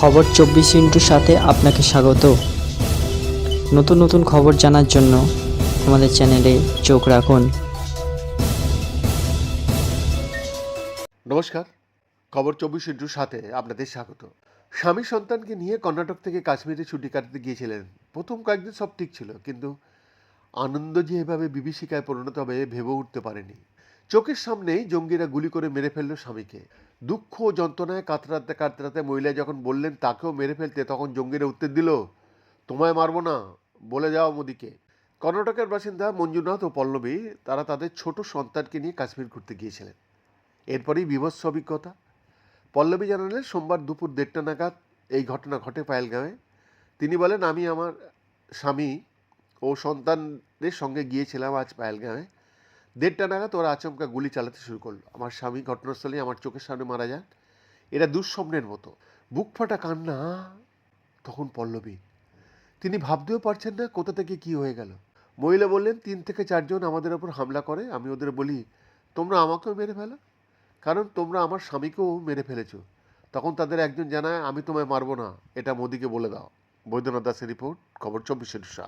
খবর চব্বিশ ইন্টুর সাথে আপনাকে স্বাগত। নতুন নতুন খবর জানার জন্য আমাদের চ্যানেলে চোখ রাখুন। নমস্কার, খবর চব্বিশ ইন্টুর সাথে আপনাদের স্বাগত। স্বামী সন্তানকে নিয়ে কর্ণাটক থেকে কাশ্মীরে ছুটি কাটাতে গিয়েছিলেন। প্রথম কয়েকদিন সব ঠিক ছিল, কিন্তু আনন্দ যে এভাবে বিভীষিকায় পরিণত হবে ভেবে উঠতে পারেনি। চোখের সামনেই জঙ্গিরা গুলি করে মেরে ফেলল স্বামীকে। দুঃখ যন্ত্রণায় কাতরাতে কাতরাতে মহিলা যখন বললেন, তাকেও মেরে ফেলতে? তখন জঙ্গিরা উত্তর দিল, তোমায় মারবো না, বলে যাও মোদিকে। কর্ণাটকের বাসিন্দা মঞ্জুনাথ ও পল্লবী, তারা তাদের ছোট সন্তানকে নিয়ে কাশ্মীর ঘুরতে গিয়েছিলেন। এরপরেই বিভৎস অভিজ্ঞতা। পল্লবী জানালেন, সোমবার দুপুর দেড়টা নাগাদ এই ঘটনা ঘটে পায়েলগাঁওয়ে। তিনি বলেন, আমি আমার স্বামী ও সন্তানদের সঙ্গে গিয়েছিলাম আজ পায়েলগাঁওয়ে। দেড়টা নাগাদ ওরা আচমকা গুলি চালাতে শুরু করল। আমার স্বামী ঘটনাস্থলে আমার চোখের সামনে মারা যান। এটা দুঃস্বপ্নের মতো। বুক ফাটা কান্না, তখন পল্লবী। তিনি ভাবতেও পারছেন না কোথা থেকে কি হয়ে গেল। মহিলা বললেন, তিন থেকে চারজন আমাদের ওপর হামলা করে। আমি ওদের বলি, তোমরা আমাকেও মেরে ফেলো। কারণ তোমরা আমার স্বামীকেও মেরে ফেলেছো। তখন তাদের একজন জানায়, আমি তোমায় মারবো না। এটা মোদিকে বলে দাও। বৈদ্যনাথ দাসের রিপোর্ট, খবর চব্বিশের সাত।